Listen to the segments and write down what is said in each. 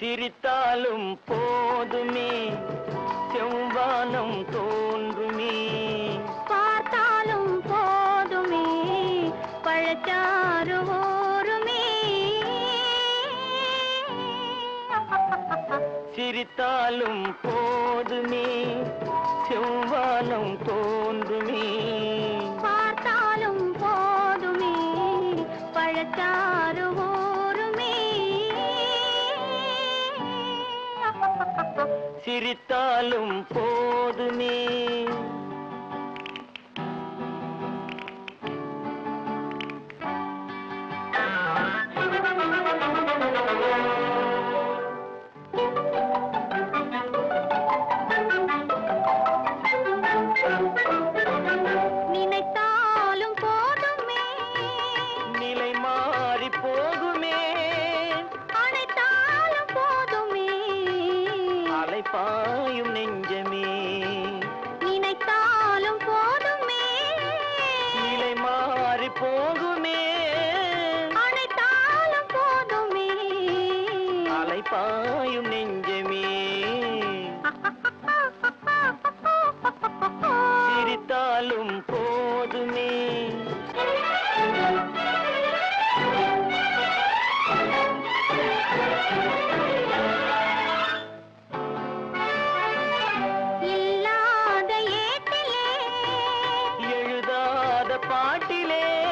சிரித்தாலும் போதுமே. செவ்வானம் தோன்றுமே. பார்த்தாலும் போதுமே. பழச்சாறு ஊருமே சிரித்தாலும் போதுமே. செவ்வானம் தோன்றுமே. பார்த்தாலும் போதுமே. பழச்சாறு சிரித்தாலும் போதுமே. அலைப்பாயும் நெஞ்சமே. நினைத்தாலும் போதுமே. நிலை மாறி போகுமே. அனைத்தாலும் போதுமே. அலைப்பாயும் நெஞ்சமே. பாட்டிலே.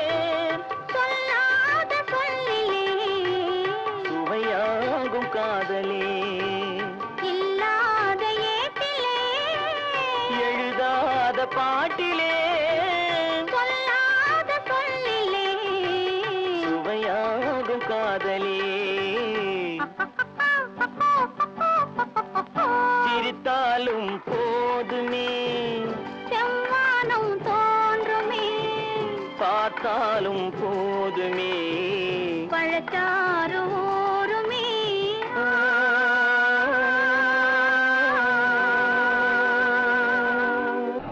சொல்லாத சொல்லிலே. சுவையாகும் காதலே. இல்லாத ஏட்டிலே. எழுதாத பாட்டிலே. சொல்லாத சொல்லிலே. சுவையாகும் காதலே. சிரித்தாலும் போதுமே. பார்த்தாலும் போதுமே. பழச்சாரோ